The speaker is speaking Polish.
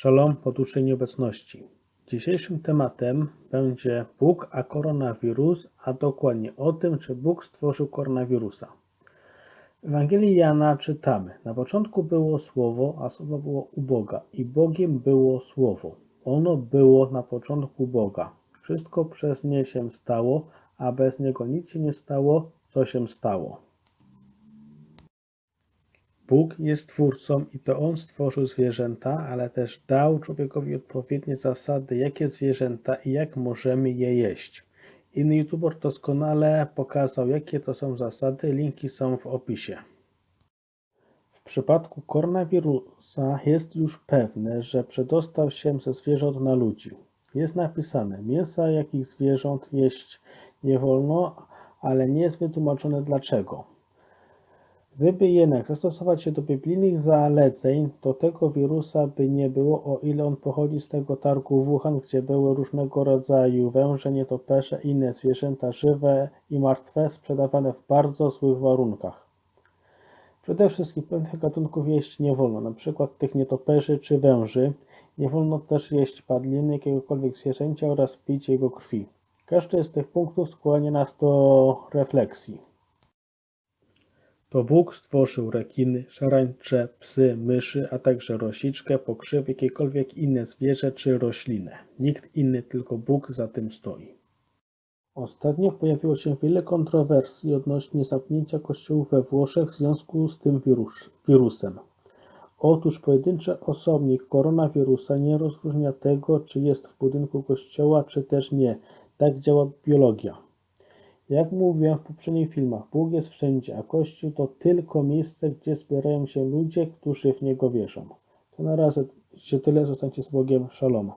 Szalom po dłuższej nieobecności. Dzisiejszym tematem będzie Bóg a koronawirus, a dokładnie o tym, czy Bóg stworzył koronawirusa. W Ewangelii Jana czytamy: Na początku było Słowo, a Słowo było u Boga, i Bogiem było Słowo. Ono było na początku Boga. Wszystko przez nie się stało, a bez niego nic się nie stało, co się stało. Bóg jest twórcą i to On stworzył zwierzęta, ale też dał człowiekowi odpowiednie zasady, jakie zwierzęta i jak możemy je jeść. Inny youtuber doskonale pokazał, jakie to są zasady, linki są w opisie. W przypadku koronawirusa jest już pewne, że przedostał się ze zwierząt na ludzi. Jest napisane, mięsa jakich zwierząt jeść nie wolno, ale nie jest wytłumaczone dlaczego. Gdyby jednak zastosować się do biblijnych zaleceń, to tego wirusa by nie było, o ile on pochodzi z tego targu Wuhan, gdzie były różnego rodzaju węże, nietoperze i inne zwierzęta żywe i martwe sprzedawane w bardzo złych warunkach. Przede wszystkim pewnych gatunków jeść nie wolno, np. tych nietoperzy czy węży. Nie wolno też jeść padliny jakiegokolwiek zwierzęcia oraz pić jego krwi. Każdy z tych punktów skłania nas do refleksji. To Bóg stworzył rekiny, szarańcze, psy, myszy, a także rosiczkę, pokrzyw, jakiekolwiek inne zwierzę czy roślinę. Nikt inny, tylko Bóg za tym stoi. Ostatnio pojawiło się wiele kontrowersji odnośnie zamknięcia kościołów we Włoszech w związku z tym wirus, wirusem. Otóż pojedynczy osobnik koronawirusa nie rozróżnia tego, czy jest w budynku kościoła, czy też nie. Tak działa biologia. Jak mówiłem w poprzednich filmach, Bóg jest wszędzie, a Kościół to tylko miejsce, gdzie zbierają się ludzie, którzy w Niego wierzą. To na razie tyle, zostańcie z Bogiem, szalom.